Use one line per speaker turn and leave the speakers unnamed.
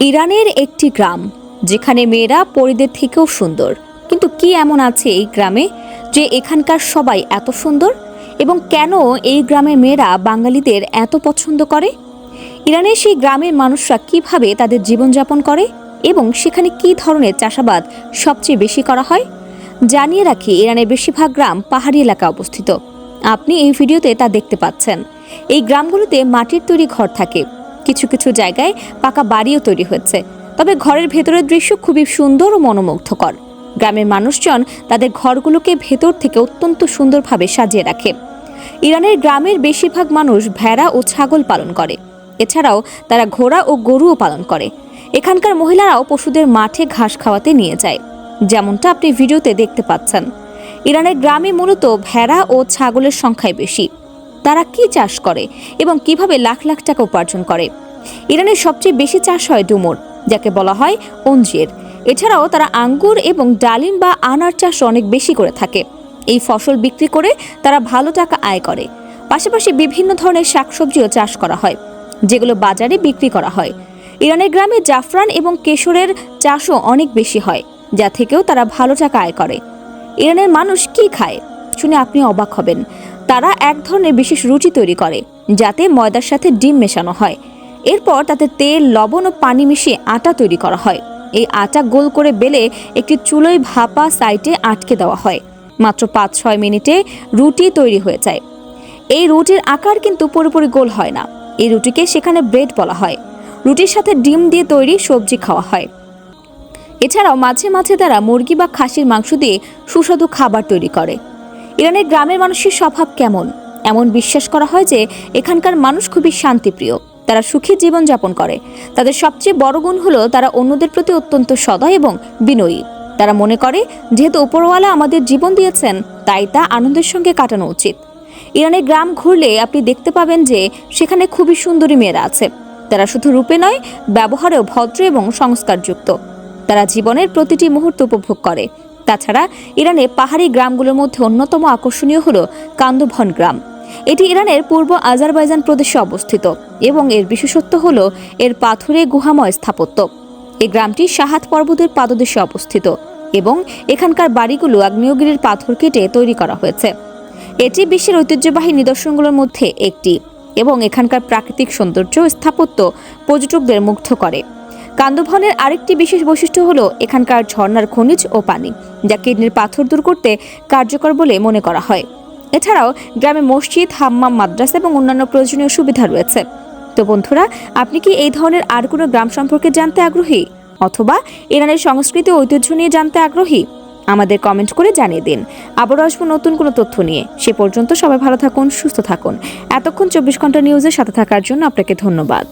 ইরানের একটি গ্রাম, যেখানে মেয়েরা পরিদের থেকেও সুন্দর। কিন্তু কি এমন আছে এই গ্রামে যে এখানকার সবাই এত সুন্দর? এবং কেন এই গ্রামের মেয়েরা বাঙালিদের এত পছন্দ করে? ইরানের সেই গ্রামের মানুষরা কীভাবে তাদের জীবনযাপন করে? এবং সেখানে কী ধরনের চাষাবাদ সবচেয়ে বেশি করা হয়? জানিয়ে রাখি, ইরানের বেশিরভাগ গ্রাম পাহাড়ি এলাকায় অবস্থিত। আপনি এই ভিডিওতে তা দেখতে পাচ্ছেন। এই গ্রামগুলোতে মাটির তৈরি ঘর থাকে। কিছু কিছু জায়গায় পাকা বাড়িও তৈরি হয়েছে তবে ঘরের ভেতরের দৃশ্য খুবই সুন্দর ও মনোমুগ্ধকর। গ্রামের মানুষজন তাদের ঘরগুলোকে ভেতর থেকে অত্যন্ত সুন্দরভাবে সাজিয়ে রাখে। ইরানের গ্রামের বেশিরভাগ মানুষ ভেড়া ও ছাগল পালন করে। এছাড়াও তারা ঘোড়া ও গরুও পালন করে। এখানকার মহিলারাও পশুদের মাঠে ঘাস খাওয়াতে নিয়ে যায়। যেমনটা আপনি ভিডিওতে দেখতে পাচ্ছেন। ইরানের গ্রামে মূলত ভেড়া ও ছাগলের সংখ্যাই বেশি। তারা কি চাষ করে এবং কীভাবে লাখ লাখ টাকা উপার্জন করে? ইরানের সবচেয়ে বেশি চাষ হয় ডুমুর, যাকে বলা হয় অঞ্জির। এছাড়াও তারা আঙ্গুর এবং ডালিম বা আনার চাষ অনেক বেশি করে থাকে। এই ফসল বিক্রি করে তারা ভালো টাকা আয় করে। পাশাপাশি বিভিন্ন ধরনের শাকসবজিও চাষ করা হয়, যেগুলো বাজারে বিক্রি করা হয়। ইরানের গ্রামে জাফরান এবং কেশরের চাষও অনেক বেশি হয়, যা থেকেও তারা ভালো টাকা আয় করে। ইরানের মানুষ কি খায়? শুনে আপনি অবাক হবেন। তারা এক ধরনের বিশেষ রুটি তৈরি করে, যাতে ময়দার সাথে ডিম মেশানো হয়। এরপর তাতে তেল, লবণ ও পানি মিশিয়ে আটা তৈরি করা হয়। এই আটা গোল করে বেলে একটি চুলোয় ভাপা সাইটে আটকে দেওয়া হয়। মাত্র পাঁচ ছয় মিনিটে রুটি তৈরি হয়ে যায়। এই রুটির আকার কিন্তু পুরোপুরি গোল হয় না। এই রুটিকে সেখানে ব্রেড বলা হয়। রুটির সাথে ডিম দিয়ে তৈরি সবজি খাওয়া হয়। এছাড়াও মাঝে মাঝে তারা মুরগি বা খাসির মাংস দিয়ে সুস্বাদু খাবার তৈরি করে। ইরানের গ্রামের মানুষের স্বভাব কেমন? এমন বিশ্বাস করা হয় যে এখানকার মানুষ খুবই শান্তিপ্রিয়। তারা সুখী জীবনযাপন করে। তাদের সবচেয়ে বড় গুণ হলো তারা অন্যদের প্রতি অত্যন্ত সদয় এবং বিনয়ী। তারা মনে করে, যেহেতু উপরওয়ালা আমাদের জীবন দিয়েছেন, তাই তা আনন্দের সঙ্গে কাটানো উচিত। ইরানের গ্রাম ঘুরলে আপনি দেখতে পাবেন যে সেখানে খুবই সুন্দরী মেয়েরা আছে। তারা শুধু রূপে নয়, ব্যবহারেও ভদ্র এবং সংস্কারযুক্ত। তারা জীবনের প্রতিটি মুহূর্ত উপভোগ করে। তাছাড়া ইরানে পাহাড়ি গ্রামগুলোর মধ্যে অন্যতম আকর্ষণীয় হল কান্দভন গ্রাম। এটি ইরানের পূর্ব আজারবাইজান প্রদেশে অবস্থিত এবং এর বিশেষত্ব হল এর পাথুরে গুহাময় স্থাপত্য। এ গ্রামটি সাহাত পর্বতের পাদদেশে অবস্থিত এবং এখানকার বাড়িগুলো আগ্নেয়গিরির পাথর কেটে তৈরি করা হয়েছে। এটি বিশ্বের ঐতিহ্যবাহী নিদর্শনগুলোর মধ্যে একটি এবং এখানকার প্রাকৃতিক সৌন্দর্য স্থাপত্য পর্যটকদের মুগ্ধ করে। কান্দভনের আরেকটি বিশেষ বৈশিষ্ট্য হলো এখানকার ঝর্ণার খনিজ ও পানি, যা কিডনির পাথর দূর করতে কার্যকর বলে মনে করা হয়। এছাড়াও গ্রামে মসজিদ, হাম্মাম মাদ্রাসা এবং অন্যান্য প্রয়োজনীয় সুবিধা রয়েছে। তো বন্ধুরা, আপনি কি এই ধরনের আর কোনো গ্রাম সম্পর্কে জানতে আগ্রহী? অথবা ইরানের সংস্কৃতি ঐতিহ্য নিয়ে জানতে আগ্রহী? আমাদের কমেন্ট করে জানিয়ে দিন। আবারও আসব নতুন কোনো তথ্য নিয়ে। সে পর্যন্ত সবাই ভালো থাকুন, সুস্থ থাকুন। এতক্ষণ চব্বিশ ঘণ্টা নিউজের সাথে থাকার জন্য আপনাকে ধন্যবাদ।